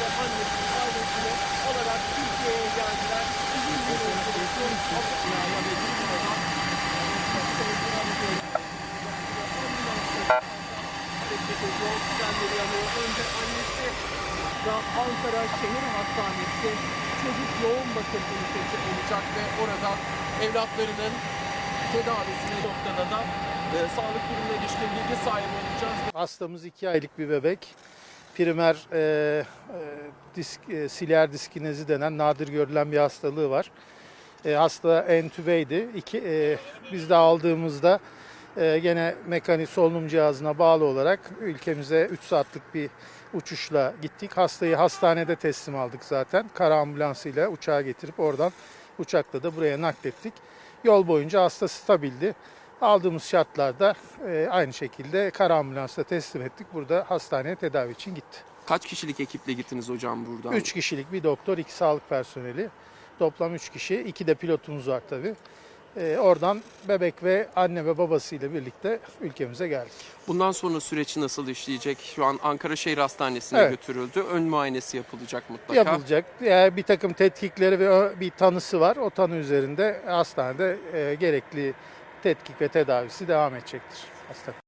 ve annesi ailesine olarak Türkiye'ye geldiler. Yanıyor. Önce annesi Ankara Şehir Hastanesi çocuk yoğun bakım ünitesi olacak ve orada evlatlarının tedavisine noktada da e, sağlık durumuna ilişkin bilgi sahibi olacağız. Hastamız 2 aylık bir bebek. Primer e, e, disk, e, siler diskinezi denen nadir görülen bir hastalığı var. E, hasta entübeydi. İki, e, biz de aldığımızda e, gene mekanik solunum cihazına bağlı olarak ülkemize 3 saatlik bir uçuşla gittik. Hastayı hastanede teslim aldık zaten. Kara ambulansıyla uçağa getirip oradan uçakla da buraya naklettik. Yol boyunca hasta stabildi. Aldığımız şartlarda e, aynı şekilde kara ambulansla teslim ettik. Burada hastaneye tedavi için gitti. Kaç kişilik ekiple gittiniz hocam buradan? 3 kişilik bir doktor, 2 sağlık personeli. Toplam 3 kişi. 2 de pilotumuz var tabii. E, oradan bebek ve anne ve babasıyla birlikte ülkemize geldik. Bundan sonra süreç nasıl işleyecek? Şu an Ankara Şehir Hastanesi'ne Evet. götürüldü. Ön muayenesi yapılacak mutlaka. Yapılacak. Eğer bir takım tetkikleri ve ö- bir tanısı var. O tanı üzerinde hastanede e, gerekli tetkik ve tedavisi devam edecektir hasta.